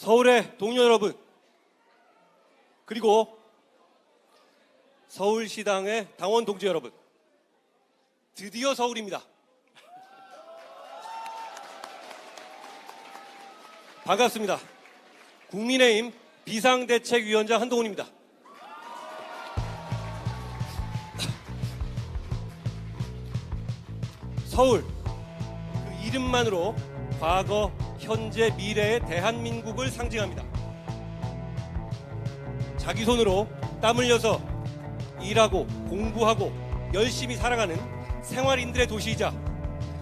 서울의 동료 여러분, 그리고 서울시당의 당원 동지 여러분, 드디어 서울입니다. 반갑습니다. 국민의힘 비상대책위원장 한동훈입니다. 서울, 그 이름만으로 과거, 현재, 미래의 대한민국을 상징합니다. 자기 손으로 땀 흘려서 일하고 공부하고 열심히 살아가는 생활인들의 도시이자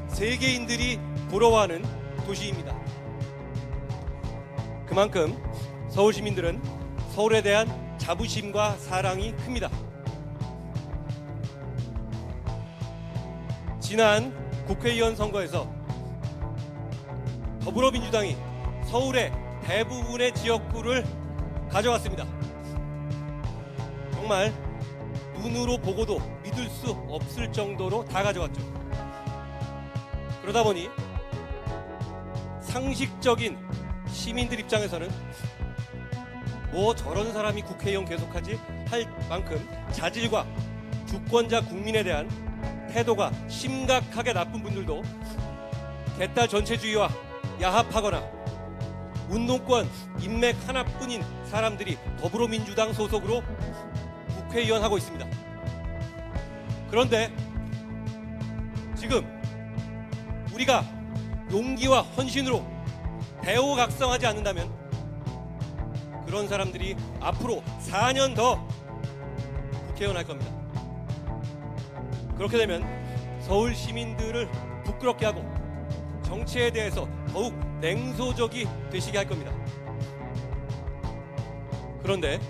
세계인들이 부러워하는 도시입니다. 그만큼 서울 시민들은 서울에 대한 자부심과 사랑이 큽니다. 지난 국회의원 선거에서 더불어민주당이 서울의 대부분의 지역구를 가져갔습니다. 정말 눈으로 보고도 믿을 수 없을 정도로 다 가져갔죠. 그러다 보니 상식적인 시민들 입장에서는 뭐 저런 사람이 국회의원 계속하지 할 만큼 자질과 주권자 국민에 대한 태도가 심각하게 나쁜 분들도 개딸 전체주의와 야합하거나 운동권 인맥 하나뿐인 사람들이 더불어민주당 소속으로 국회의원 하고 있습니다. 그런데 지금 우리가 용기와 헌신으로 대우각성하지 않는다면 그런 사람들이 앞으로 4년 더 국회의원 할 겁니다. 그렇게 되면 서울 시민들을 부끄럽게 하고 정치에 대해서 더욱 냉소적이 되시게 할 겁니다. 그런데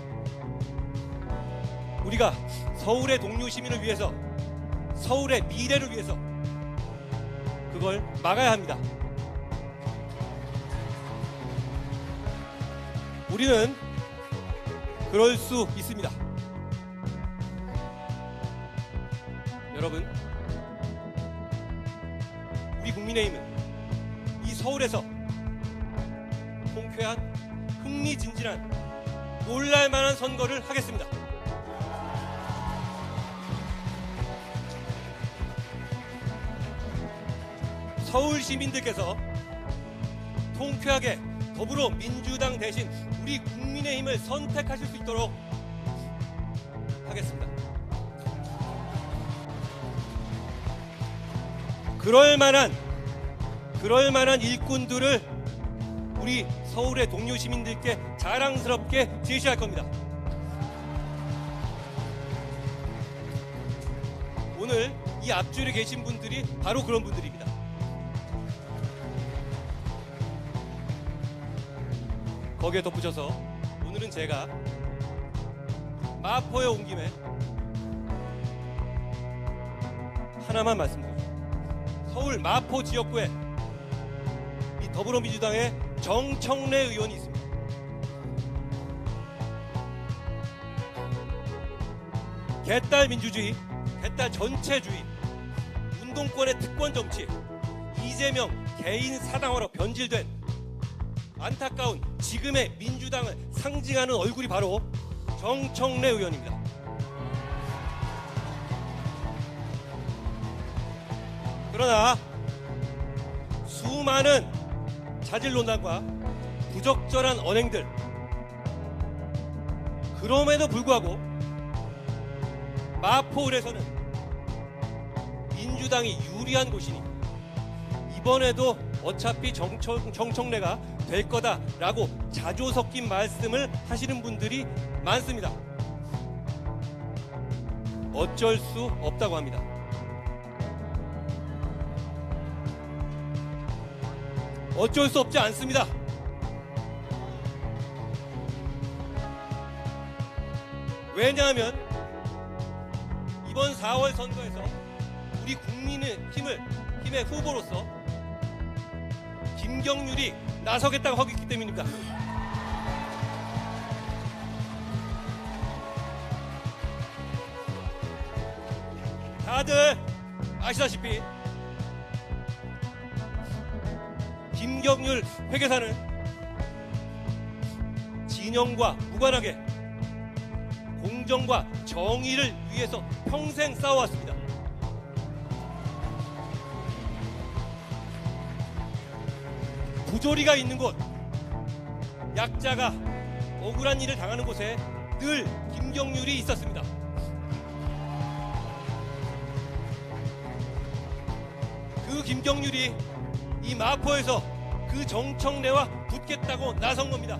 우리가 서울의 동료 시민을 위해서 서울의 미래를 위해서 그걸 막아야 합니다. 우리는 그럴 수 있습니다. 여러분, 우리 국민의힘은 이 서울에서 통쾌한 흥미진진한 놀랄만한 선거를 하겠습니다. 서울 시민들께서 통쾌하게 더불어 민주당 대신 우리 국민의 힘을 선택하실 수 있도록 하겠습니다. 그럴 만한 그럴 만한 일꾼들을 우리 서울의 동료 시민들께 자랑스럽게 제시할 겁니다. 오늘 이 앞줄에 계신 분들이 바로 그런 분들입니다. 거기에 덧붙여서 오늘은 제가 마포에 온 김에 하나만 말씀드립니다. 서울 마포 지역구에 이 더불어민주당의 정청래 의원이 있습니다. 개딸 민주주의, 개딸 전체주의, 운동권의 특권 정치, 이재명 개인 사당화로 변질된 안타까운 지금의 민주당을 상징하는 얼굴이 바로 정청래 의원입니다. 그러나 수많은 자질 논란과 부적절한 언행들 그럼에도 불구하고 마포을에서는 민주당이 유리한 곳이니 이번에도 어차피 정청, 정청래가 될 거다라고 자조 섞인 말씀을 하시는 분들이 많습니다. 어쩔 수 없다고 합니다. 어쩔 수 없지 않습니다. 왜냐하면 이번 4월 선거에서 우리 국민의 힘을 힘의 후보로서 김경률이 나서겠다고 하고 있기 때문입니다. 다들 아시다시피 김경률 회계사는 진영과 무관하게 공정과 정의를 위해서 평생 싸워왔습니다. 부조리가 있는 곳, 약자가 억울한 일을 당하는 곳에 늘 김경률이 있었습니다. 그 김경률이 이 마포에서 그 정청래와 붙겠다고 나선 겁니다.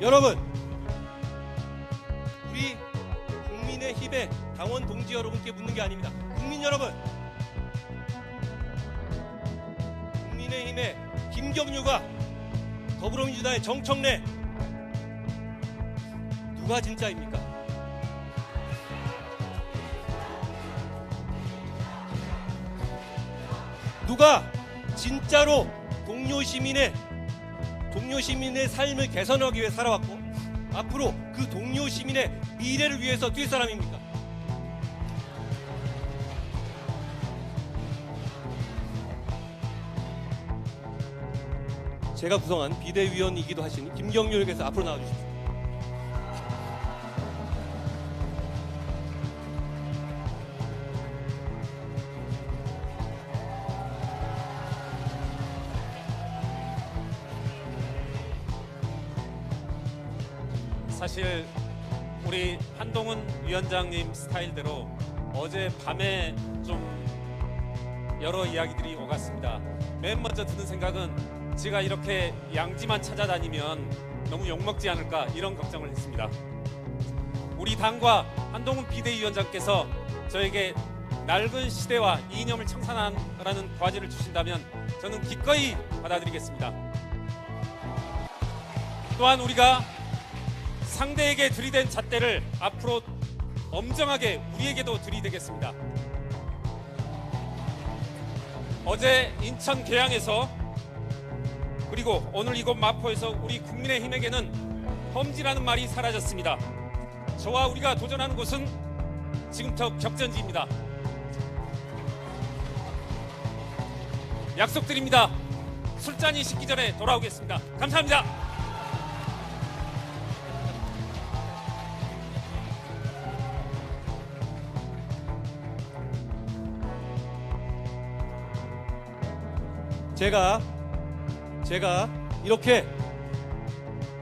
여러분, 우리 국민의 힘의 당원 동지 여러분께 묻는 게 아닙니다. 국민 여러분, 국민의힘의 김경유가 더불어민주당의 정청래 누가 진짜입니까? 누가 진짜로 동료 시민의 동료 시민의 삶을 개선하기 위해 살아왔고 앞으로 그 동료 시민의 미래를 위해서 뛸 사람입니까? 제가 구성한 비대위원이기도 하신 김경률께서 앞으로 나와주십시오. 사실 우리 한동훈 위원장님 스타일대로 어제 밤에 좀 여러 이야기들이 오갔습니다. 맨 먼저 드는 생각은 제가 이렇게 양지만 찾아다니면 너무 욕먹지 않을까 이런 걱정을 했습니다. 우리 당과 한동훈 비대위원장께서 저에게 낡은 시대와 이념을 청산하라는 과제를 주신다면 저는 기꺼이 받아들이겠습니다. 또한 우리가 상대에게 들이댄 잣대를 앞으로 엄정하게 우리에게도 들이대겠습니다. 어제 인천 계양에서 그리고 오늘 이곳 마포에서 우리 국민의힘에게는 험지라는 말이 사라졌습니다. 저와 우리가 도전하는 곳은 지금부터 격전지입니다. 약속드립니다. 술잔이 식기 전에 돌아오겠습니다. 감사합니다. 제가 제가 이렇게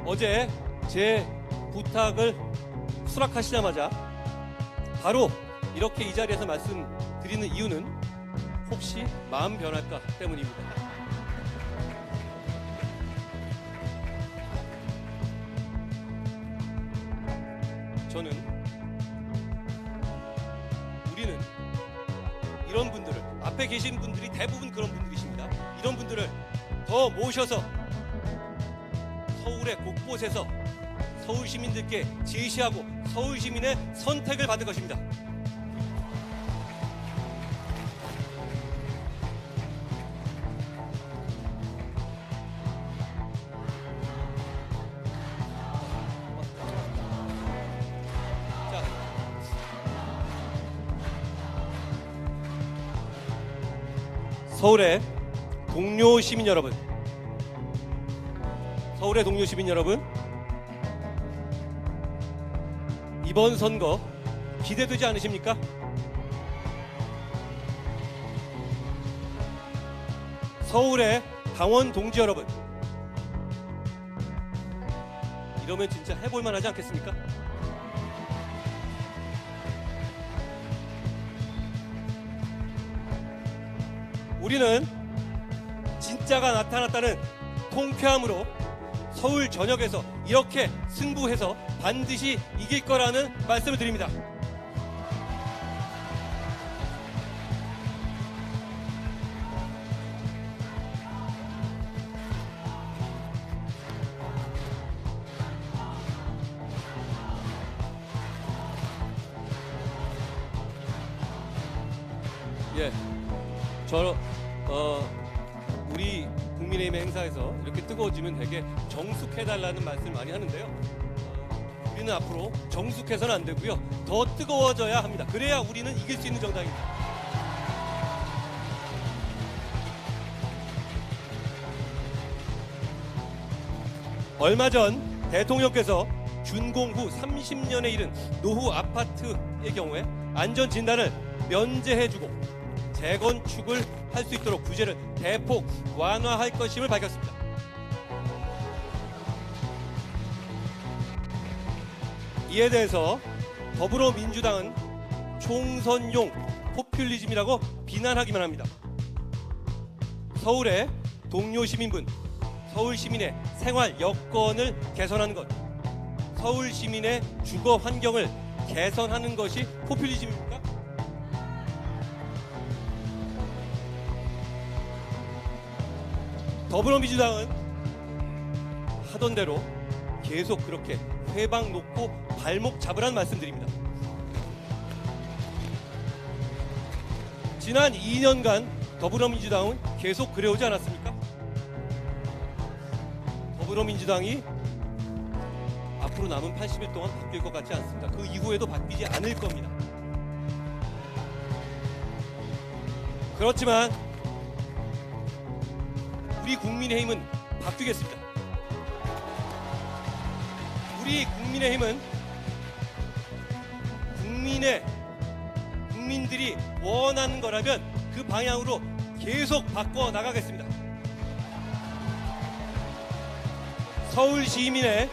어제 제 부탁을 수락하시자마자 바로 이렇게 이 자리에서 말씀드리는 이유는 혹시 마음 변할까 때문입니다. 저는 우리는 이런 분들을 앞에 계신 분들이 대부분 그런 분들이십니다. 분들을 더 모셔서 서울의 곳곳에서 서울 시민들께 제시하고 서울 시민의 선택을 받을 것입니다. 자, 서울의 동료 시민 여러분, 서울의 동료 시민 여러분, 이번 선거 기대되지 않으십니까? 서울의 당원 동지 여러분, 이러면 진짜 해볼 만 하지 않겠습니까? 우리는 진짜가 나타났다는 통쾌함으로 서울 전역에서 이렇게 승부해서 반드시 이길 거라는 말씀을 드립니다. 예, 저 어, 국민의힘 행사에서 이렇게 뜨거워지면 되게 정숙해달라는 말씀을 많이 하는데요. 우리는 앞으로 정숙해서는 안 되고요. 더 뜨거워져야 합니다. 그래야 우리는 이길 수 있는 정당입니다. 얼마 전 대통령께서 준공 후 30년에 이른 노후 아파트의 경우에 안전 진단을 면제해주고 재건축을 할 수 있도록 규제를 대폭 완화할 것임을 밝혔습니다. 이에 대해서 더불어민주당은 총선용 포퓰리즘이라고 비난하기만 합니다. 서울의 동료 시민분, 서울 시민의 생활 여건을 개선하는 것, 서울 시민의 주거 환경을 개선하는 것이 포퓰리즘입니까? 더불어민주당은 하던 대로 계속 그렇게 회방 놓고 발목 잡으라는 말씀드립니다. 지난 2년간 더불어민주당은 계속 그래오지 않았습니까? 더불어민주당이 앞으로 남은 80일 동안 바뀔 것 같지 않습니다. 그 이후에도 바뀌지 않을 겁니다. 그렇지만 우리 국민의힘은 바뀌겠습니다. 우리 국민의힘은 국민의 국민들이 원하는 거라면 그 방향으로 계속 바꿔 나가겠습니다. 서울 시민의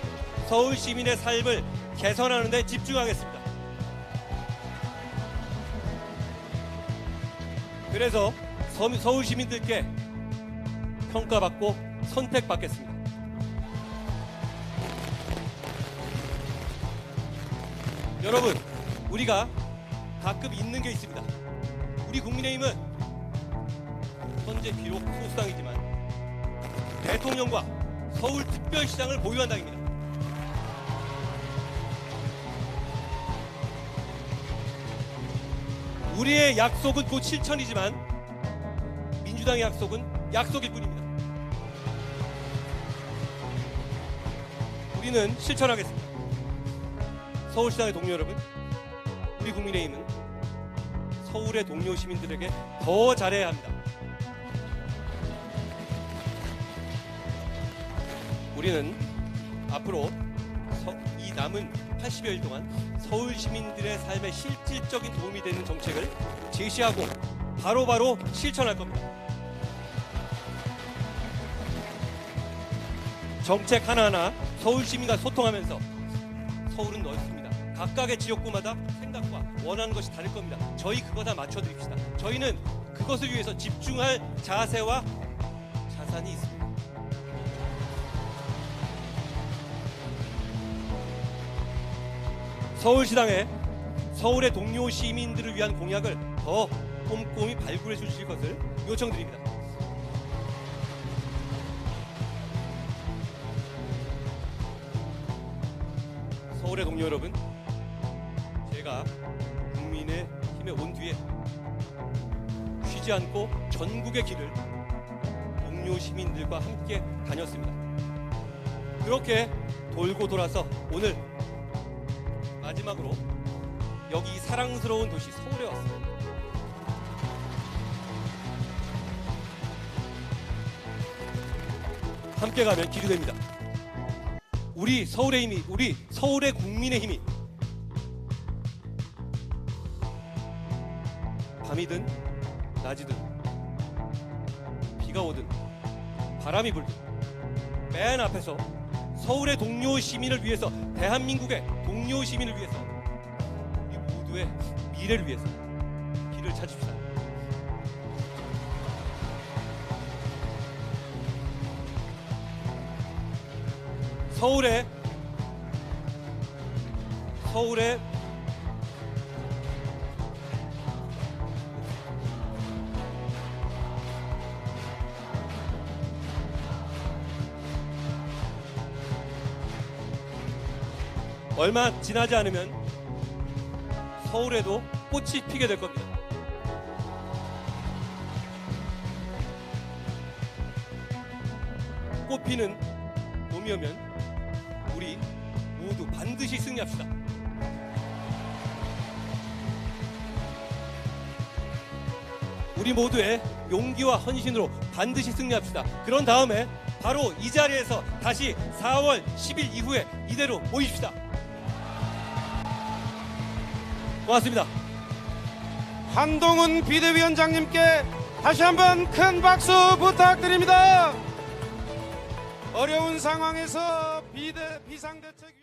서울 시민의 삶을 개선하는 데 집중하겠습니다. 그래서 서- 서울 시민들께 평가받고 선택받겠습니다. 여러분, 우리가 가끔 잊는 게 있습니다. 우리 국민의힘은 현재 비록 소수당이지만 대통령과 서울특별시장을 보유한 당입니다. 우리의 약속은 곧 실천이지만 민주당의 약속은 약속일 뿐입니다. 우리는 실천하겠습니다. 서울시장의 동료 여러분, 우리 국민의힘은 서울의 동료 시민들에게 더 잘해야 합니다. 우리는 앞으로 서- 이 남은 80여일 동안 서울 시민들의 삶에 실질적인 도움이 되는 정책을 제시하고 바로바로 실천할 겁니다. 정책 하나하나 서울 시민과 소통하면서 서울은 넓습니다. 각각의 지역구마다 생각과 원하는 것이 다를 겁니다. 저희 그거 다 맞춰드립시다. 저희는 그것을 위해서 집중할 자세와 자산이 있습니다. 서울시당에 서울의 동료 시민들을 위한 공약을 더 꼼꼼히 발굴해 주실 것을 요청드립니다. 서울의 동료 여러분, 제가 국민의 힘에 온 뒤에 쉬지 않고 전국의 길을 동료 시민들과 함께 다녔습니다. 그렇게 돌고 돌아서 오늘 마지막으로 여기 이 사랑스러운 도시 서울에 왔습니다. 함께 가면 길이 됩니다. 우리 서울의 힘이, 우리 서울의 국민의 힘이 밤이든 낮이든 비가 오든 바람이 불든 맨 앞에서 서울의 동료 시민을 위해서 대한민국의 동료 시민을 위해서 우리 모두의 미래를 위해서 길을 찾읍시다. 서울의 서울의 얼마 지나지 않으면 서울에도 꽃이 피게 될 겁니다. 꽃 피는 봄이 오면 반드시 승리합시다. 우리 모두의 용기와 헌신으로 반드시 승리합시다. 그런 다음에 바로 이 자리에서 다시 4월 10일 이후에 이대로 모입시다. 고맙습니다. 한동훈 비대위원장님께 다시 한번 큰 박수 부탁드립니다. 어려운 상황에서 비대 비상대책